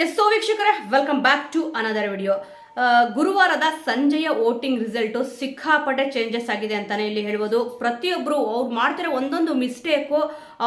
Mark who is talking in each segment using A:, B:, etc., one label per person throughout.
A: S so ವೀಕ್ಷಕರೇ welcome back to another video ಗುರುವಾರದ ಸಂಜೆಯ voting result ಸಿಕ್ಕಾಪಟ್ಟೆ ಚೇಂಜಸ್ ಆಗಿದೆ ಅಂತಾನೆ ಇಲ್ಲಿ ಹೇಳ್ಬೋದು. ಪ್ರತಿಯೊಬ್ಬರು ಅವ್ರು ಮಾಡ್ತಿರೋ ಒಂದೊಂದು ಮಿಸ್ಟೇಕು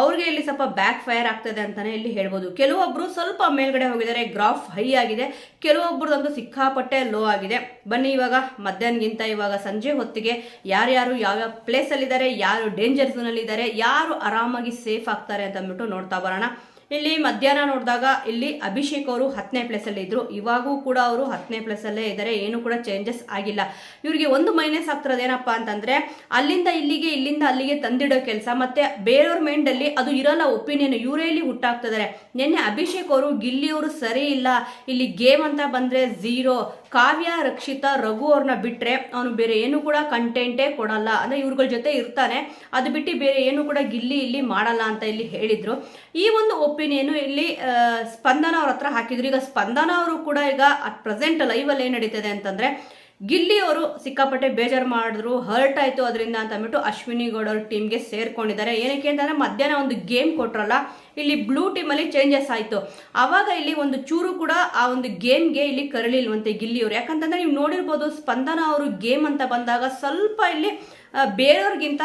A: ಅವ್ರಿಗೆ ಇಲ್ಲಿ ಸ್ವಲ್ಪ ಬ್ಯಾಕ್ ಫೈರ್ ಆಗ್ತದೆ ಅಂತಾನೆ ಇಲ್ಲಿ ಹೇಳ್ಬೋದು. ಕೆಲವೊಬ್ಬರು ಸ್ವಲ್ಪ ಮೇಲ್ಗಡೆ ಹೋಗಿದ್ದಾರೆ ಗ್ರಾಫ್ ಹೈ ಆಗಿದೆ. ಕೆಲವೊಬ್ರದಂತೂ ಸಿಕ್ಕಾಪಟ್ಟೆ ಲೋ ಆಗಿದೆ. ಬನ್ನಿ ಇವಾಗ ಮಧ್ಯಾಹ್ನಗಿಂತ ಇವಾಗ ಸಂಜೆ ಹೊತ್ತಿಗೆ ಯಾರ್ಯಾರು ಯಾವ್ಯಾವ ಪ್ಲೇಸಲ್ಲಿದ್ದಾರೆ ಯಾರು ಡೇಂಜರ್ ಝೋನಲ್ಲಿದ್ದಾರೆ ಯಾರು ಆರಾಮಾಗಿ ಸೇಫ್ ಆಗ್ತಾರೆ ಅಂತ ಅಂದ್ಬಿಟ್ಟು ನೋಡ್ತಾ ಬರೋಣ. ಇಲ್ಲಿ ಮಧ್ಯಾಹ್ನ ನೋಡಿದಾಗ ಇಲ್ಲಿ ಅಭಿಷೇಕ್ ಅವರು ಹತ್ತನೇ ಪ್ಲೇಸಲ್ಲಿ ಇದ್ರು. ಇವಾಗೂ ಕೂಡ ಅವರು ಹತ್ತನೇ ಪ್ಲೇಸಲ್ಲೇ ಇದ್ದಾರೆ ಏನು ಕೂಡ ಚೇಂಜಸ್ ಆಗಿಲ್ಲ. ಇವರಿಗೆ ಒಂದು ಮೈನಸ್ ಆಗ್ತಿರೋದು ಏನಪ್ಪ ಅಂತಂದ್ರೆ, ಅಲ್ಲಿಂದ ಇಲ್ಲಿಗೆ, ಇಲ್ಲಿಂದ ಅಲ್ಲಿಗೆ ತಂದಿಡೋ ಕೆಲಸ ಮತ್ತೆ ಬೇರೆಯವ್ರ ಮೈಂಡಲ್ಲಿ ಅದು ಇರಲ್ಲ ಒಪಿನಿಯನ್ ಇವರೇ ಇಲ್ಲಿ ಹುಟ್ಟಾಗ್ತಿದ್ದಾರೆ ನಿನ್ನೆ ಅಭಿಷೇಕ್ ಅವರು ಗಿಲ್ಲಿಯವರು ಸರಿ ಇಲ್ಲ, ಇಲ್ಲಿ ಗೇಮ್ ಅಂತ ಬಂದ್ರೆ ಝೀರೋ ಕಾವ್ಯ, ರಕ್ಷಿತಾ, ರಘು ಅವ್ರನ್ನ ಬಿಟ್ರೆ ಅವನು ಬೇರೆ ಏನು ಕೂಡ ಕಂಟೆಂಟೇ ಕೊಡಲ್ಲ. ಅಂದ್ರೆ ಇವ್ರಗಳ ಜೊತೆ ಇರ್ತಾನೆ. ಅದು ಬಿಟ್ಟು ಬೇರೆ ಏನು ಕೂಡ ಗಿಲ್ಲಿ ಇಲ್ಲಿ ಮಾಡಲ್ಲ ಅಂತ ಇಲ್ಲಿ ಹೇಳಿದ್ರು. ಈ ಒಂದು ಒಪಿನಿಯನ್ ಇಲ್ಲಿ ಸ್ಪಂದನ ಅವ್ರ ಹತ್ರ ಹಾಕಿದ್ರು. ಈಗ ಸ್ಪಂದನ ಅವರು ಕೂಡ ಈಗ ಅಟ್ ಪ್ರೆಸೆಂಟ್ ಲೈವ್ ಅಲ್ಲಿ ಏನ್ ನಡೀತದೆ ಅಂತಂದ್ರೆ, ಗಿಲ್ಲಿ ಅವರು ಸಿಕ್ಕಾಪಟ್ಟೆ ಬೇಜಾರು ಮಾಡಿದ್ರು, ಹರ್ಟ್ ಆಯ್ತು ಅದರಿಂದ ಅಂತ ಅಂದ್ಬಿಟ್ಟು ಅಶ್ವಿನಿ ಗೌಡ ಅವ್ರ ಟೀಮ್ಗೆ ಸೇರ್ಕೊಂಡಿದ್ದಾರೆ. ಏನಕ್ಕೆ ಅಂತಂದ್ರೆ, ಮಧ್ಯಾಹ್ನ ಒಂದು ಗೇಮ್ ಕೊಟ್ರಲ್ಲ ಇಲ್ಲಿ ಬ್ಲೂ ಟೀಮಲ್ಲಿ ಚೇಂಜಸ್ ಆಯಿತು. ಆವಾಗ ಇಲ್ಲಿ ಒಂದು ಚೂರು ಕೂಡ ಆ ಒಂದು ಗೇಮ್ಗೆ ಇಲ್ಲಿ ಕರಳಿಲ್ವಂತೆ ಗಿಲ್ಲಿಯವರು. ಯಾಕಂತಂದ್ರೆ ನೀವು ನೋಡಿರ್ಬೋದು ಸ್ಪಂದನ ಅವರು ಗೇಮ್ ಅಂತ ಬಂದಾಗ ಸ್ವಲ್ಪ ಇಲ್ಲಿ ಬೇರೆಯವ್ರಿಗಿಂತ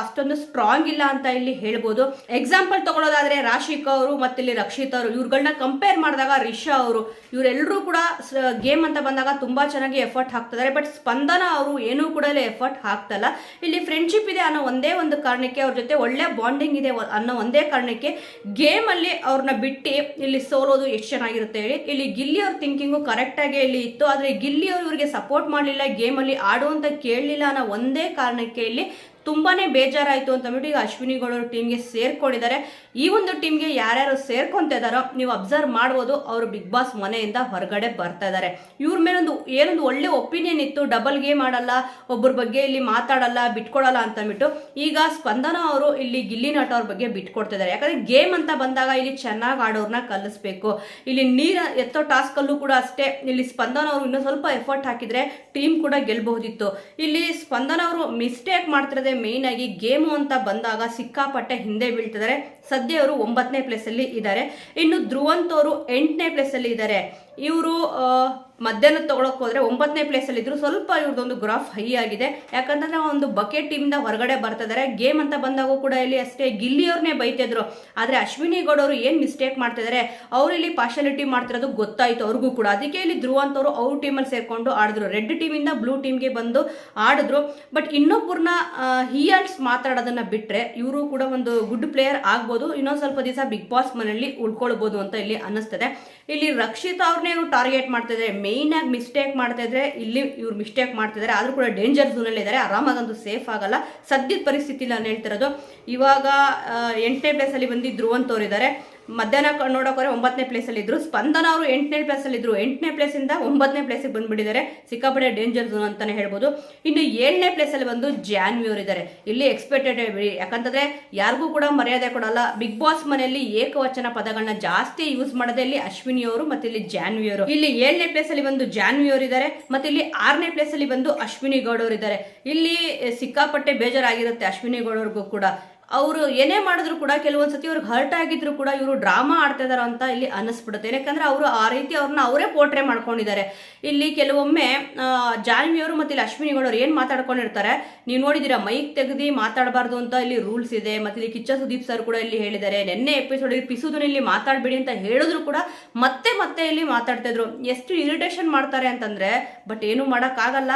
A: ಅಷ್ಟೊಂದು ಸ್ಟ್ರಾಂಗ್ ಇಲ್ಲ ಅಂತ ಇಲ್ಲಿ ಹೇಳ್ಬೋದು. ಎಕ್ಸಾಂಪಲ್ ತಗೊಳ್ಳೋದಾದ್ರೆ ರಾಶಿಕ್ ಅವರು ಮತ್ತೆ ಇಲ್ಲಿ ರಕ್ಷಿತ್ ಅವರು. ಇವ್ರುಗಳನ್ನ ಕಂಪೇರ್ ಮಾಡಿದಾಗ ರಿಷಾ ಅವರು. ಇವರೆಲ್ಲರೂ ಕೂಡ ಗೇಮ್ ಅಂತ ಬಂದಾಗ ತುಂಬಾ ಚೆನ್ನಾಗಿ ಎಫರ್ಟ್ ಹಾಕ್ತಿದ್ದಾರೆ. ಬಟ್ ಸ್ಪಂದನ ಅವರು ಏನೂ ಕೂಡ ಇಲ್ಲಿ ಎಫರ್ಟ್ ಹಾಕ್ತಲ್ಲ. ಇಲ್ಲಿ ಫ್ರೆಂಡ್ಶಿಪ್ ಇದೆ ಅನ್ನೋ ಒಂದೇ ಒಂದು ಕಾರಣಕ್ಕೆ ಅವ್ರ ಜೊತೆ ಒಳ್ಳೆ ಬಾಂಡಿಂಗ್ ಇದೆ ಅನ್ನೋ ಒಂದೇ ಕಾರಣಕ್ಕೆ ಗೇಮ್ ಅಲ್ಲಿ ಅವ್ರನ್ನ ಬಿಟ್ಟು ಇಲ್ಲಿ ಸೋಲೋದು ಎಷ್ಟು ಚೆನ್ನಾಗಿರುತ್ತೆ ಹೇಳಿ. ಇಲ್ಲಿ ಗಿಲ್ಲಿ ಅವ್ರ ಥಿಂಕಿಂಗು ಕರೆಕ್ಟ್ ಆಗಿ ಇಲ್ಲಿ ಇತ್ತು. ಆದರೆ ಗಿಲ್ಲಿ ಅವರು ಇವರಿಗೆ ಸಪೋರ್ಟ್ ಮಾಡಲಿಲ್ಲ ಗೇಮ್ ಅಲ್ಲಿ ಆಡು ಅಂತ ಕೇಳಲಿಲ್ಲ ಅನ್ನೋ ಒಂದೇ ಕಾರಣಕ್ಕೆ ಇಲ್ಲಿ ತುಂಬಾನೇ ಬೇಜಾರಾಯ್ತು ಅಂತ ಅಂದ್ಬಿಟ್ಟು ಈಗ ಅಶ್ವಿನಿ ಗೌಡ ಅವ್ರ ಟೀಮ್ಗೆ ಸೇರ್ಕೊಂಡಿದ್ದಾರೆ. ಈ ಒಂದು ಟೀಮ್ಗೆ ಯಾರ್ಯಾರು ಸೇರ್ಕೊಂತ ಇದಾರೋ ನೀವು ಅಬ್ಸರ್ವ್ ಮಾಡ್ಬೋದು, ಅವರು ಬಿಗ್ ಬಾಸ್ ಮನೆಯಿಂದ ಹೊರಗಡೆ ಬರ್ತಾ ಇದ್ದಾರೆ. ಇವ್ರ ಮೇಲೊಂದು ಏನೊಂದು ಒಳ್ಳೆ ಒಪಿನಿಯನ್ ಇತ್ತು ಡಬಲ್ ಗೇಮ್ ಆಡಲ್ಲ ಒಬ್ಬರ ಬಗ್ಗೆ ಇಲ್ಲಿ ಮಾತಾಡಲ್ಲ, ಬಿಟ್ಕೊಡಲ್ಲ ಅಂತ ಅಂದ್ಬಿಟ್ಟು ಈಗ ಸ್ಪಂದನ ಅವರು ಇಲ್ಲಿ ಗಿಲ್ಲಿ ನಟ ಅವ್ರ ಬಗ್ಗೆ ಬಿಟ್ಕೊಡ್ತಿದ್ದಾರೆ ಯಾಕಂದ್ರೆ ಗೇಮ್ ಅಂತ ಬಂದಾಗ ಇಲ್ಲಿ ಚೆನ್ನಾಗಿ ಆಡೋರ್ನ ಕಲಿಸ್ಬೇಕು. ಇಲ್ಲಿ ನೀರ ಎತ್ತೋ ಟಾಸ್ಕ್ ಅಲ್ಲೂ ಕೂಡ ಅಷ್ಟೇ, ಇಲ್ಲಿ ಸ್ಪಂದನ ಅವರು ಇನ್ನೂ ಸ್ವಲ್ಪ ಎಫರ್ಟ್ ಹಾಕಿದ್ರೆ ಟೀಮ್ ಕೂಡ ಗೆಲ್ಬಹುದಿತ್ತು. ಇಲ್ಲಿ ಸ್ಪಂದನ ಅವರು ಮಿಸ್ಟೇಕ್ ಮಾಡ್ತಿರೋದೇ ಮೇನ್ ಆಗಿ ಗೇಮು ಅಂತ ಬಂದಾಗ ಸಿಕ್ಕಾಪಟ್ಟೆ ಹಿಂದೆ ಬೀಳ್ತಿದ್ದಾರೆ. ಸದ್ಯ ಅವರು ಒಂಬತ್ತನೇ ಪ್ಲೇಸ್ ಅಲ್ಲಿ ಇದ್ದಾರೆ. ಇನ್ನು ಧ್ರುವಂತ್ ಅವರು ಎಂಟನೇ ಪ್ಲೇಸ್ ಅಲ್ಲಿ ಇದ್ದಾರೆ. ಇವರು ಮಧ್ಯಾಹ್ನ ತಗೊಳಕ್ ಹೋದ್ರೆ ಒಂಬತ್ತನೇ ಪ್ಲೇಸ್ ಅಲ್ಲಿ ಇದ್ರು ಸ್ವಲ್ಪ ಇವ್ರದೊಂದು ಗ್ರಾಫ್ ಹೈ ಆಗಿದೆ. ಯಾಕಂತಂದ್ರೆ ಒಂದು ಬಕೆಟ್ ಟೀಮ್ ಇಂದ ಹೊರಗಡೆ ಬರ್ತಿದ್ದಾರೆ ಗೇಮ್ ಅಂತ ಬಂದಾಗೂ ಕೂಡ ಇಲ್ಲಿ ಅಷ್ಟೇ ಗಿಲ್ಲಿಯವ್ರನ್ನೇ ಬೈತಿದ್ರು. ಆದ್ರೆ ಅಶ್ವಿನಿ ಗೌಡ ಅವರು ಏನು ಮಿಸ್ಟೇಕ್ ಮಾಡ್ತಿದ್ದಾರೆ ಅವ್ರು ಇಲ್ಲಿ ಪಾರ್ಶಾಲಿಟಿ ಮಾಡ್ತಿರೋದು ಗೊತ್ತಾಯ್ತು ಅವ್ರಿಗೂ ಕೂಡ. ಅದಕ್ಕೆ ಇಲ್ಲಿ ಧ್ರುವ ಅವರು ಅವ್ರ ಟೀಮಲ್ಲಿ ಸೇರ್ಕೊಂಡು ಆಡಿದ್ರು. ರೆಡ್ ಟೀಮ್ ಇಂದ ಬ್ಲೂ ಟೀಮ್ಗೆ ಬಂದು ಆಡಿದ್ರು. ಬಟ್ ಇನ್ನೊಬ್ಬರನ್ನ ಹಿಯರ್ಸ್ ಮಾತಾಡೋದನ್ನ ಬಿಟ್ಟರೆ ಇವರು ಕೂಡ ಒಂದು ಗುಡ್ ಪ್ಲೇಯರ್ ಆಗ್ಬೋದು. ಇನ್ನೊಂದು ಸ್ವಲ್ಪ ದಿವಸ ಬಿಗ್ ಬಾಸ್ ಮನೆಯಲ್ಲಿ ಉಳ್ಕೊಳ್ಬೋದು ಅಂತ ಇಲ್ಲಿ ಅನ್ನಿಸ್ತದೆ. ಇಲ್ಲಿ ರಕ್ಷಿತಾ ಅವ್ರನ್ನೇನು ಟಾರ್ಗೆಟ್ ಮಾಡ್ತಿದ್ದಾರೆ ಮೇಯ್ನ್ ಆಗಿ ಮಿಸ್ಟೇಕ್ ಮಾಡ್ತಾ ಇದ್ರೆ ಇಲ್ಲಿ ಇವ್ರು ಮಿಸ್ಟೇಕ್ ಮಾಡ್ತಿದ್ದಾರೆ ಆದರೂ ಕೂಡ ಡೇಂಜರ್ ಝೋನಲ್ಲಿ ಇದ್ದಾರೆ ಆರಾಮಾಗಂತೂ ಸೇಫ್ ಆಗಲ್ಲ. ಸದ್ಯದ ಪರಿಸ್ಥಿತಿ ನಾನು ಹೇಳ್ತಿರೋದು, ಇವಾಗ ಎಂಟನೇ ಪ್ಲೇಸಲ್ಲಿ ಬಂದು ಧ್ರುವಂತವ್ರು ಇದ್ದಾರೆ ಮಧ್ಯಾಹ್ನ ನೋಡೋಕೋರೆ ಒಂಬತ್ತನೇ ಪ್ಲೇಸಲ್ಲಿ ಇದ್ರು. ಸ್ಪಂದನ ಅವರು ಎಂಟನೇ ಪ್ಲೇಸಲ್ಲಿ ಇದ್ರು. ಎಂಟನೇ ಪ್ಲೇಸಿಂದ ಒಂಬತ್ತನೇ ಪ್ಲೇಸಿಗೆ ಬಂದುಬಿಟ್ಟಿದ್ದಾರೆ. ಸಿಕ್ಕಾಪಟ್ಟೆ ಡೇಂಜರ್ ಝೋನ್ ಅಂತಾನೆ ಹೇಳ್ಬೋದು. ಇನ್ನು ಏಳನೇ ಪ್ಲೇಸಲ್ಲಿ ಬಂದು ಜಾನ್ವಿ ಅವರು ಇದ್ದಾರೆ ಇಲ್ಲಿ ಎಕ್ಸ್ಪೆಕ್ಟೆಡ್ ಯಾಕಂತಂದರೆ ಯಾರಿಗೂ ಕೂಡ ಮರ್ಯಾದೆ ಕೊಡಲ್ಲ. ಬಿಗ್ ಬಾಸ್ ಮನೆಯಲ್ಲಿ ಏಕವಚನ ಪದಗಳನ್ನ ಜಾಸ್ತಿ ಯೂಸ್ ಮಾಡೋದೇ ಇಲ್ಲಿ ಅಶ್ವಿನಿ ಅವರು ಮತ್ತೆ ಇಲ್ಲಿ ಜಾನ್ವಿ ಅವರು. ಇಲ್ಲಿ ಏಳನೇ ಪ್ಲೇಸಲ್ಲಿ ಬಂದು ಜಾನ್ವಿ ಅವರು ಇದ್ದಾರೆ ಮತ್ತೆ ಇಲ್ಲಿ ಆರನೇ ಪ್ಲೇಸಲ್ಲಿ ಬಂದು ಅಶ್ವಿನಿ ಗೌಡ ಅವರು ಇದ್ದಾರೆ ಇಲ್ಲಿ ಸಿಕ್ಕಾಪಟ್ಟೆ ಬೇಜಾರಾಗಿರುತ್ತೆ ಅಶ್ವಿನಿ ಗೌಡ ಅವ್ರಿಗೂ ಕೂಡ. ಅವರು ಏನೇ ಮಾಡಿದ್ರು ಕೂಡ ಕೆಲವೊಂದು ಸತಿ ಅವ್ರಿಗೆ ಹರ್ಟ್ ಆಗಿದ್ರು ಕೂಡ ಇವರು ಡ್ರಾಮಾ ಆಡ್ತಾ ಇದಾರೆ ಅಂತ ಇಲ್ಲಿ ಅನ್ನಿಸ್ಬಿಡುತ್ತೆ. ಯಾಕಂದ್ರೆ ಅವರು ಆ ರೀತಿ ಅವ್ರನ್ನ ಅವರೇ ಪೋಟ್ರೆ ಮಾಡ್ಕೊಂಡಿದ್ದಾರೆ. ಇಲ್ಲಿ ಕೆಲವೊಮ್ಮೆ ಆ, ಜಾನ್ವಿ ಅವರು ಮತ್ತೆ ಇಲ್ಲಿ ಅವ್ರು ಏನ್ ಮಾತಾಡ್ಕೊಂಡಿರ್ತಾರೆ? ನೀವು ನೋಡಿದ್ದೀರಾ ಮೈಕ್ ತೆಗೆದು ಮಾತಾಡಬಾರ್ದು ಅಂತ ಇಲ್ಲಿ ರೂಲ್ಸ್ ಇದೆ. ಮತ್ತೆ ಇಲ್ಲಿ ಕಿಚ್ಚ ಸುದೀಪ್ ಸರ್ ಕೂಡ ಇಲ್ಲಿ ಹೇಳಿದ್ದಾರೆ. ನಿನ್ನೆ ಎಪಿಸೋಡ್ ಪಿಸುದನ್ನ ಇಲ್ಲಿ ಮಾತಾಡಬೇಡಿ ಅಂತ ಹೇಳಿದ್ರು ಕೂಡ ಮತ್ತೆ ಮತ್ತೆ ಇಲ್ಲಿ ಮಾತಾಡ್ತಾ ಇದ್ರು. ಎಷ್ಟು ಇರಿಟೇಷನ್ ಮಾಡ್ತಾರೆ ಅಂತಂದ್ರೆ ಬಟ್ ಏನು ಆಗಲ್ಲ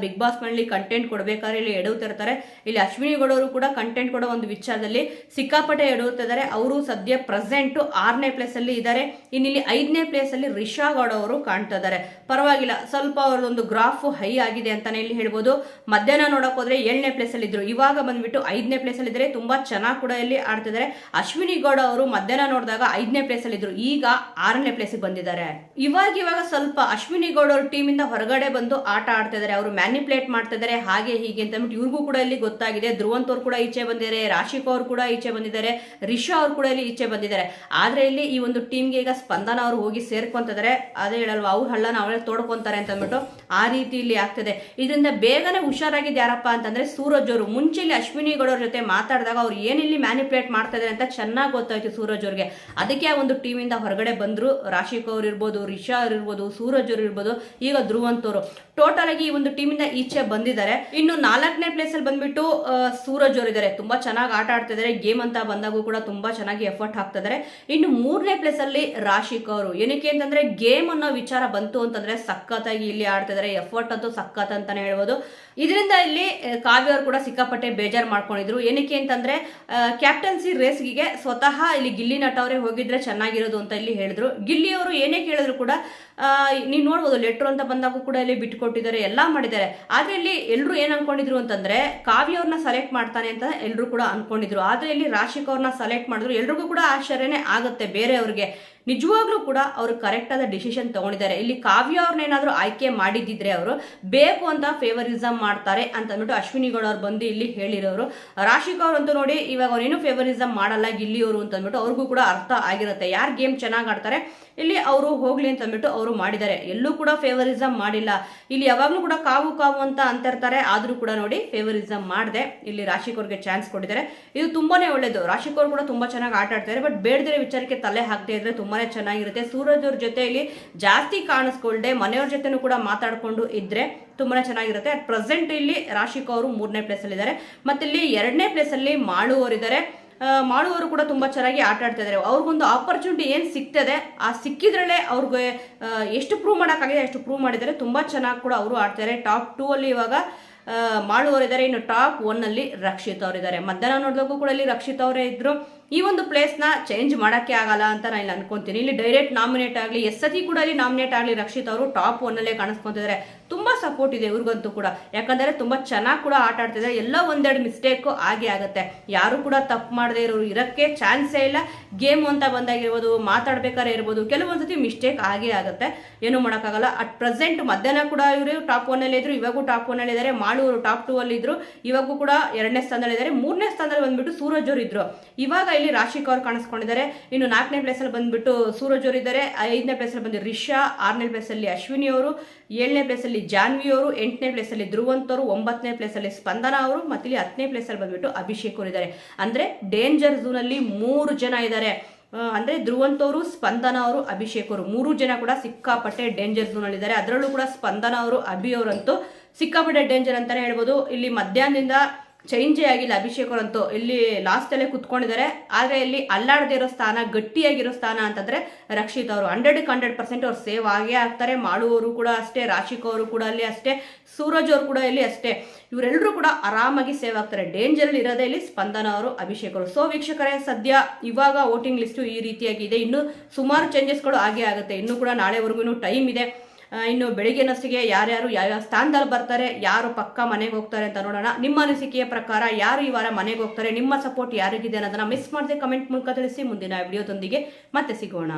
A: ಬಿಗ್ ಬಾಸ್ ಕಂಟೆಂಟ್ ಕೊಡಬೇಕಾದ್ರೆ ಇಲ್ಲಿ ಎಡವ್ತಿರ್ತಾರೆ. ಇಲ್ಲಿ ಅಶ್ವಿನಿ ಗೌಡ ಅವರು ಕೂಡ ಕಂಟೆಂಟ್ ಕೊಡೋ ಒಂದು ವಿಚಾರದಲ್ಲಿ ಸಿಕ್ಕಾಪಟ್ಟೆ ಎಡವುತ್ತಿದ್ದಾರೆ ಅವರು ಸದ್ಯ ಪ್ರೆಸೆಂಟ್ ಆರನೇ ಪ್ಲೇಸ್ ಅಲ್ಲಿ ಇದ್ದಾರೆ. ಇನ್ನಿಲ್ಲಿ ಐದನೇ ಪ್ಲೇಸ್ ಅಲ್ಲಿ ರಿಷಾ ಗೌಡ ಅವರು ಕಾಣ್ತಾ ಇದ್ದಾರೆ. ಪರವಾಗಿಲ್ಲ, ಸ್ವಲ್ಪ ಅವ್ರದೊಂದು ಗ್ರಾಫ್ ಹೈ ಆಗಿದೆ ಅಂತಾನೆ ಇಲ್ಲಿ ಹೇಳ್ಬೋದು. ಮಧ್ಯಾಹ್ನ ನೋಡಕ್ ಹೋದ್ರೆ ಏಳನೇ ಪ್ಲೇಸ್ ಅಲ್ಲಿ ಇದ್ರು. ಇವಾಗ ಬಂದ್ಬಿಟ್ಟು ಐದನೇ ಪ್ಲೇಸ್ ಅಲ್ಲಿ ಇದ್ದಾರೆ ತುಂಬಾ ಚೆನ್ನಾಗಿ ಕೂಡ ಇಲ್ಲಿ ಆಡ್ತಿದ್ದಾರೆ ಅಶ್ವಿನಿ ಗೌಡ ಅವರು ಮಧ್ಯಾಹ್ನ ನೋಡಿದಾಗ ಐದನೇ ಪ್ಲೇಸ್ ಅಲ್ಲಿ ಇದ್ರು. ಈಗ ಆರನೇ ಪ್ಲೇಸ್ ಬಂದಿದ್ದಾರೆ. ಇವಾಗ ಇವಾಗ ಸ್ವಲ್ಪ ಅಶ್ವಿನಿ ಗೌಡ ಅವರ ಟೀಮ್ ಇಂದ ಹೊರಗಡೆ ಬಂದು ಆಟ ಆಡ್ತಾ ಇದ್ದಾರೆ. ಅವರು ಮ್ಯಾನಿಪ್ಲೇಟ್ ಮಾಡ್ತಾ ಇದ್ದಾರೆ. ಹಾಗೆ ಹೀಗೆ ಅಂತ ಅಂದ್ಬಿಟ್ಟು ಇವ್ರಿಗೂ ಕೂಡ ಇಲ್ಲಿ ಗೊತ್ತಾಗಿದೆ. ಧ್ರುವಂತ್ ಕೂಡ ಈಚೆ ಬಂದಿದ್ದಾರೆ. ರಾಶಿಕ್ ಅವರು ಕೂಡ ಈಚೆ ಬಂದಿದ್ದಾರೆ, ರಿಷಾ ಅವರು ಕೂಡ ಇಲ್ಲಿ ಈಚೆ ಬಂದಿದ್ದಾರೆ. ಆದ್ರೆ ಇಲ್ಲಿ ಈ ಒಂದು ಟೀಮ್ಗೆ ಈಗ ಸ್ಪಂದನ ಅವರು ಹೋಗಿ ಸೇರ್ಕೊಂತಿದ್ದಾರೆ. ಅದೇ ಹೇಳಲ್ವ, ಅವ್ರ ಹಳ್ಳನ ಅವಳೇ ತೋಡ್ಕೊಂತಾರೆ ಅಂತ ಅಂದ್ಬಿಟ್ಟು ಆ ರೀತಿ ಇಲ್ಲಿ ಆಗ್ತದೆ. ಇದರಿಂದ ಬೇಗನೆ ಹುಷಾರಾಗಿದ್ದು ಯಾರಪ್ಪ ಅಂತಂದ್ರೆ ಸೂರಜ್ ಅವರು. ಮುಂಚೆ ಇಲ್ಲಿ ಅಶ್ವಿನಿ ಗೌಡವ್ರ ಜೊತೆ ಮಾತಾಡಿದಾಗ ಅವ್ರು ಏನಿಲ್ಲಿ ಮ್ಯಾನಿಪುಲೇಟ್ ಮಾಡ್ತಾ ಇದ್ದಾರೆ ಅಂತ ಚೆನ್ನಾಗಿ ಗೊತ್ತಾಯ್ತು ಸೂರಜ್ ಅವ್ರಿಗೆ. ಅದಕ್ಕೆ ಆ ಒಂದು ಟೀಮಿಂದ ಹೊರಗಡೆ ಬಂದ್ರು. ರಾಶಿಕ್ ಅವ್ರು ಇರ್ಬೋದು, ರಿಷಾ ಅವ್ರು ಇರ್ಬೋದು, ಸೂರಜ್ ಅವ್ರು ಇರ್ಬೋದು, ಈಗ ಧ್ರುವಂತವರು ಟೋಟಲ್ ಆಗಿ ಈ ಒಂದು ಟೀಮಿಂದ ಈಚೆ ಬಂದಿದ್ದಾರೆ. ಇನ್ನು ನಾಲ್ಕನೇ ಪ್ಲೇಸ್ ಅಲ್ಲಿ ಬಂದ್ಬಿಟ್ಟು ಸೂರಜ್ ಅವರು ಇದ್ದಾರೆ ತುಂಬಾ ಚೆನ್ನಾಗಿ ಆಟ ಆಡ್ತಿದ್ದಾರೆ ಗೇಮ್ ಅಂತ ಬಂದಾಗೂ ಕೂಡ ತುಂಬಾ ಚೆನ್ನಾಗಿ ಎಫರ್ಟ್ ಹಾಕ್ತಿದ್ದಾರೆ ಇನ್ನು ಮೂರನೇ ಪ್ಲೇಸ್ ಅಲ್ಲಿ ರಾಶಿಕ್ ಅವರು. ಏನಕ್ಕೆ ಅಂತಂದ್ರೆ ಗೇಮ್ ಅನ್ನೋ ವಿಚಾರ ಬಂತು ಅಂತಂದ್ರೆ ಸಖತ್ತಾಗಿ ಇಲ್ಲಿ ಆಡ್ತಿದ್ದಾರೆ ಎಫರ್ಟ್ ಅಂತೂ ಸಖತ್ ಅಂತಾನೆ ಹೇಳ್ಬೋದು. ಇದರಿಂದ ಇಲ್ಲಿ ಕಾವ್ಯ ಅವರು ಕೂಡ ಸಿಕ್ಕಾಪಟ್ಟೆ ಬೇಜಾರು ಮಾಡ್ಕೊಂಡಿದ್ರು. ಏನಕ್ಕೆ ಅಂತಂದ್ರೆ ಕ್ಯಾಪ್ಟನ್ಸಿ ರೇಸ್ಗೆ ಸ್ವತಃ ಇಲ್ಲಿ ಗಿಲ್ಲಿ ನಟ ಅವರೇ ಹೋಗಿದ್ರೆ ಚೆನ್ನಾಗಿರೋದು ಅಂತ ಇಲ್ಲಿ ಹೇಳಿದ್ರು. ಗಿಲ್ಲಿ ಅವರು ಏನೇ ಕೇಳಿದ್ರು ಕೂಡ ನೀವು ನೋಡ್ಬೋದು ಲೆಟ್ರು ಅಂತ ಬಂದಾಗೂ ಕೂಡ ಇಲ್ಲಿ ಬಿಟ್ಕೊಟ್ಟಿದ್ದಾರೆ ಎಲ್ಲ ಮಾಡಿದ್ದಾರೆ. ಆದ್ರೆ ಇಲ್ಲಿ ಎಲ್ಲರೂ ಏನ್ ಅನ್ಕೊಂಡಿದ್ರು ಅಂತಂದ್ರೆ, ಕಾವ್ಯ ಅವ್ರನ್ನ ಸೆಲೆಕ್ಟ್ ಮಾಡ್ತಾನೆ ಅಂತ ಎಲ್ಲರೂ ಕೂಡ ಅನ್ಕೊಂಡಿದ್ರು. ಆದ್ರೆ ಇಲ್ಲಿ ರಾಶಿಕ್ ಅವ್ರನ್ನ ಸೆಲೆಕ್ಟ್ ಮಾಡಿದ್ರು. ಎಲ್ರಿಗೂ ಕೂಡ ಆಶ್ಚರ್ಯನೇ ಆಗುತ್ತೆ ಬೇರೆಯವ್ರಿಗೆ. ನಿಜವಾಗ್ಲೂ ಕೂಡ ಅವರು ಕರೆಕ್ಟಾದ ಡಿಸಿಷನ್ ತಗೊಂಡಿದ್ದಾರೆ. ಇಲ್ಲಿ ಕಾವ್ಯ ಅವ್ರನ್ನೇನಾದ್ರೂ ಆಯ್ಕೆ ಮಾಡಿದ್ದಿದ್ರೆ ಅವರು ಬೇಕು ಅಂತ ಫೇವರಿಸಮ್ ಮಾಡ್ತಾರೆ ಅಂತ ಅಂದ್ಬಿಟ್ಟು ಅಶ್ವಿನಿ ಗೌಡ ಅವ್ರು ಬಂದು ಇಲ್ಲಿ ಹೇಳಿರೋರು. ರಾಶಿಕ್ ಅವ್ರಂತೂ ನೋಡಿ ಇವಾಗ ಅವನೇನು ಫೇವರಿಸಮ್ ಮಾಡಲ್ಲ, ಗಿಲ್ಲಿಯವರು ಅಂತ ಅಂದ್ಬಿಟ್ಟು ಅವ್ರಿಗೂ ಕೂಡ ಅರ್ಥ ಆಗಿರುತ್ತೆ. ಯಾರು ಗೇಮ್ ಚೆನ್ನಾಗಿ ಆಡ್ತಾರೆ, ಇಲ್ಲಿ ಅವರು ಹೋಗ್ಲಿ ಅಂತ ಅಂದ್ಬಿಟ್ಟು ಅವರು ಮಾಡಿದ್ದಾರೆ. ಎಲ್ಲೂ ಕೂಡ ಫೇವರಿಸಮ್ ಮಾಡಿಲ್ಲ. ಇಲ್ಲಿ ಯಾವಾಗಲೂ ಕೂಡ ಕಾವು ಕಾವು ಅಂತ ಅಂತಿರ್ತಾರೆ ಆದ್ರೂ ಕೂಡ ನೋಡಿ ಫೇವರಿಸಮ್ ಮಾಡಿದೆ. ಇಲ್ಲಿ ರಾಶಿಕ್ ಅವ್ರಿಗೆ ಚಾನ್ಸ್ ಕೊಟ್ಟಿದ್ದಾರೆ. ಇದು ತುಂಬಾನೇ ಒಳ್ಳೇದು. ರಾಶಿಕ್ ಕೂಡ ತುಂಬಾ ಚೆನ್ನಾಗಿ ಆಟ ಆಡ್ತಾರೆ ಬಟ್ ಬೇಡದಿರೋ ವಿಚಾರಕ್ಕೆ ತಲೆ ಹಾಕದೇ ಇದ್ರೆ ತುಂಬಾನೇ ಚೆನ್ನಾಗಿರುತ್ತೆ. ಸೂರಜ್ ಜೊತೆ ಇಲ್ಲಿ ಜಾಸ್ತಿ ಕಾಣಿಸ್ಕೊಳ್ದೆ ಮನೆಯವ್ರ ಜೊತೆನೂ ಕೂಡ ಮಾತಾಡ್ಕೊಂಡು ಇದ್ರೆ ತುಂಬಾ ಚೆನ್ನಾಗಿರುತ್ತೆ. ಅಟ್ ಪ್ರೆಸೆಂಟ್ ಇಲ್ಲಿ ರಾಶಿಕ್ ಅವರು ಮೂರನೇ ಪ್ಲೇಸ್ ಅಲ್ಲಿ ಇದ್ದಾರೆ ಮತ್ತೆ ಇಲ್ಲಿ ಎರಡನೇ ಪ್ಲೇಸ್ ಅಲ್ಲಿ ಮಾಳು ಅವರಿದ್ದಾರೆ ಆ, ಮಾಡುವವರು ಕೂಡ ತುಂಬಾ ಚೆನ್ನಾಗಿ ಆಟ ಆಡ್ತಾ ಇದ್ದಾರೆ ಅವ್ರಿಗೊಂದು ಆಪರ್ಚುನಿಟಿ ಏನು ಸಿಗ್ತದೆ ಆ ಸಿಕ್ಕಿದ್ರಲ್ಲೇ ಅವ್ರಿಗೆ ಎಷ್ಟು ಪ್ರೂವ್ ಮಾಡೋಕ್ಕಾಗಿದೆ ಅಷ್ಟು ಪ್ರೂವ್ ಮಾಡಿದ್ದಾರೆ. ತುಂಬಾ ಚೆನ್ನಾಗಿ ಕೂಡ ಅವರು ಆಡ್ತಾರೆ ಟಾಪ್ ಟೂ ಅಲ್ಲಿ ಇವಾಗ ಮಾಡುವವರಿದ್ದಾರೆ ಇನ್ನು ಟಾಪ್ ಒನ್ ಅಲ್ಲಿ ರಕ್ಷಿತ್ ಅವರಿದ್ದಾರೆ ಮಧ್ಯಾಹ್ನ ನೋಡಿದಾಗೂ ಕೂಡ ಇಲ್ಲಿ ರಕ್ಷಿತ್ ಅವರೇ ಇದ್ರು. ಈ ಒಂದು ಪ್ಲೇಸ್ನ ಚೇಂಜ್ ಮಾಡೋಕ್ಕೆ ಆಗಲ್ಲ ಅಂತ ನಾನು ಇಲ್ಲಿ ಅನ್ಕೊಂತೀನಿ. ಇಲ್ಲಿ ಡೈರೆಕ್ಟ್ ನಾಮಿನೇಟ್ ಆಗಲಿ, ಎಸ್ ಸತಿ ಕೂಡ ಅಲ್ಲಿ ನಾಮಿನೇಟ್ ಆಗಲಿ ರಕ್ಷಿತ್ ಅವರು ಟಾಪ್ ಒನ್ನಲ್ಲೇ ಕಾಣಿಸ್ಕೊಂತಿದ್ದಾರೆ ತುಂಬಾ ಸಪೋರ್ಟ್ ಇದೆ ಇವ್ರಿಗಂತೂ ಕೂಡ. ಯಾಕಂದ್ರೆ ತುಂಬಾ ಚೆನ್ನಾಗಿ ಕೂಡ ಆಟ ಆಡ್ತಿದ್ದಾರೆ ಎಲ್ಲ ಒಂದೆರಡು ಮಿಸ್ಟೇಕು ಆಗೇ ಆಗುತ್ತೆ. ಯಾರು ಕೂಡ ತಪ್ಪು ಮಾಡದೇ ಇರೋರು ಇರಕ್ಕೆ ಚಾನ್ಸೇ ಇಲ್ಲ. ಗೇಮ್ ಅಂತ ಬಂದಾಗಿರ್ಬೋದು ಮಾತಾಡ್ಬೇಕಾದ್ರೆ ಇರ್ಬೋದು ಕೆಲವೊಂದ್ಸತಿ ಮಿಸ್ಟೇಕ್ ಆಗೇ ಆಗುತ್ತೆ. ಏನು ಮಾಡೋಕ್ಕಾಗಲ್ಲ. ಅಟ್ ಪ್ರೆಸೆಂಟ್ ಮಧ್ಯಾಹ್ನ ಕೂಡ ಇವರು ಟಾಪ್ ಒನ್ನಲ್ಲೇ ಇದ್ರು, ಇವಾಗೂ ಟಾಪ್ ಒನ್ ಅಲ್ಲಿ ಇದ್ದಾರೆ ಮಾಳೂರು ಟಾಪ್ ಟೂ ಅಲ್ಲಿ ಇದ್ರು ಇವಾಗೂ ಕೂಡ ಎರಡನೇ ಸ್ಥಾನದಲ್ಲಿ ಇದ್ದಾರೆ ಮೂರನೇ ಸ್ಥಾನದಲ್ಲಿ ಬಂದ್ಬಿಟ್ಟು ಸೂರಜ್ ಅವರು ಇದ್ರು. ಇವಾಗ ಇಲ್ಲಿ ರಾಶಿಕ್ ಅವ್ರು ಕಾಣಿಸ್ಕೊಂಡಿದ್ದಾರೆ. ಇನ್ನು ನಾಲ್ಕನೇ ಪ್ಲೇಸ್ ಅಲ್ಲಿ ಬಂದ್ಬಿಟ್ಟು ಸೂರಜ್ ಅವರು ಇದ್ದಾರೆ. ಐದನೇ ಪ್ಲೇಸ್ ಅಲ್ಲಿ ಬಂದು ರಿಷಾ, ಆರನೇ ಪ್ಲೇಸ್ ಅಲ್ಲಿ ಅಶ್ವಿನಿ ಅವರು, ಏಳನೇ ಪ್ಲೇಸ್ ಅಲ್ಲಿ ಜಾನ್ವಿ ಅವರು, ಎಂಟನೇ ಪ್ಲೇಸ್ ಅಲ್ಲಿ ಧ್ರುವಂತ್ ಅವರು, ಒಂಬತ್ತನೇ ಪ್ಲೇಸ್ ಅಲ್ಲಿ ಸ್ಪಂದನ ಅವರು, ಮತ್ತು ಇಲ್ಲಿ ಹತ್ತನೇ ಪ್ಲೇಸ್ ಅಲ್ಲಿ ಬಂದ್ಬಿಟ್ಟು ಅಭಿಷೇಕ್ ಅವರು ಇದ್ದಾರೆ. ಅಂದ್ರೆ ಡೇಂಜರ್ ಝೂನಲ್ಲಿ ಮೂರು ಜನ ಇದ್ದಾರೆ. ಅಂದರೆ ಧ್ರುವಂತ್ ಅವರು, ಸ್ಪಂದನ ಅವರು, ಅಭಿಷೇಕ್ ಅವರು. ಮೂರು ಜನ ಕೂಡ ಸಿಕ್ಕಾಪಟ್ಟೆ ಡೇಂಜರ್ ಝೋನ್ ಅಲ್ಲಿ ಇದ್ದಾರೆ. ಅದರಲ್ಲೂ ಕೂಡ ಸ್ಪಂದನ ಅವರು, ಅಭಿ ಅವರಂತೂ ಸಿಕ್ಕಾಪಟ್ಟೆ ಡೇಂಜರ್ ಅಂತಲೇ ಹೇಳ್ಬೋದು. ಇಲ್ಲಿ ಮಧ್ಯಾಹ್ನದಿಂದ ಚೇಂಜೇ ಆಗಿಲ್ಲ ಅಭಿಷೇಕರಂತೂ ಇಲ್ಲಿ ಲಾಸ್ಟಲ್ಲೇ ಕುತ್ಕೊಂಡಿದ್ದಾರೆ. ಆದರೆ ಇಲ್ಲಿ ಅಲ್ಲಾಡದೇ ಇರೋ ಸ್ಥಾನ, ಗಟ್ಟಿಯಾಗಿರೋ ಸ್ಥಾನ ಅಂತಂದ್ರೆ ರಕ್ಷಿತ್ ಅವರು. ಹಂಡ್ರೆಡ್ ಹಂಡ್ರೆಡ್ ಪರ್ಸೆಂಟ್ ಅವ್ರು ಸೇವ್ ಆಗೇ ಆಗ್ತಾರೆ. ಮಾಡುವವರು ಕೂಡ ಅಷ್ಟೇ, ರಾಶಿಕ್ ಅವರು ಕೂಡ ಅಲ್ಲಿ ಅಷ್ಟೇ, ಸೂರಜ್ ಅವರು ಕೂಡ ಇಲ್ಲಿ ಅಷ್ಟೇ. ಇವರೆಲ್ಲರೂ ಕೂಡ ಆರಾಮಾಗಿ ಸೇವ್ ಆಗ್ತಾರೆ. ಡೇಂಜರ್ ಅಲ್ಲಿ ಇರೋದೇ ಇಲ್ಲಿ ಸ್ಪಂದನ ಅವರು ಅಭಿಷೇಕ್ ಅವರು ಸೊ ವೀಕ್ಷಕರೇ, ಸದ್ಯ ಇವಾಗ ವೋಟಿಂಗ್ ಲಿಸ್ಟು ಈ ರೀತಿಯಾಗಿದೆ. ಇನ್ನು ಸುಮಾರು ಚೇಂಜಸ್ಗಳು ಆಗೇ ಆಗುತ್ತೆ. ಇನ್ನು ಕೂಡ ನಾಳೆವರೆಗೂ ಟೈಮ್ ಇದೆ. ಇನ್ನು ಬೆಳಿಗ್ಗೆನಷ್ಟಿಗೆ ಯಾರ್ಯಾರು ಯಾವ್ಯಾವ ಸ್ಥಾನದಲ್ಲಿ ಬರ್ತಾರೆ, ಯಾರು ಪಕ್ಕ ಮನೆಗೆ ಹೋಗ್ತಾರೆ ಅಂತ ನೋಡೋಣ. ನಿಮ್ಮ ಅನಿಸಿಕೆಯ ಪ್ರಕಾರ ಯಾರು ಈ ವಾರ ಮನೆಗೆ ಹೋಗ್ತಾರೆ, ನಿಮ್ಮ ಸಪೋರ್ಟ್ ಯಾರಿಗಿದೆ ಅನ್ನೋದನ್ನ ಮಿಸ್ ಮಾಡದೆ ಕಮೆಂಟ್ ಮೂಲಕ ತಿಳಿಸಿ ಮುಂದಿನ ವಿಡಿಯೋದೊಂದಿಗೆ ಮತ್ತೆ ಸಿಗೋಣ.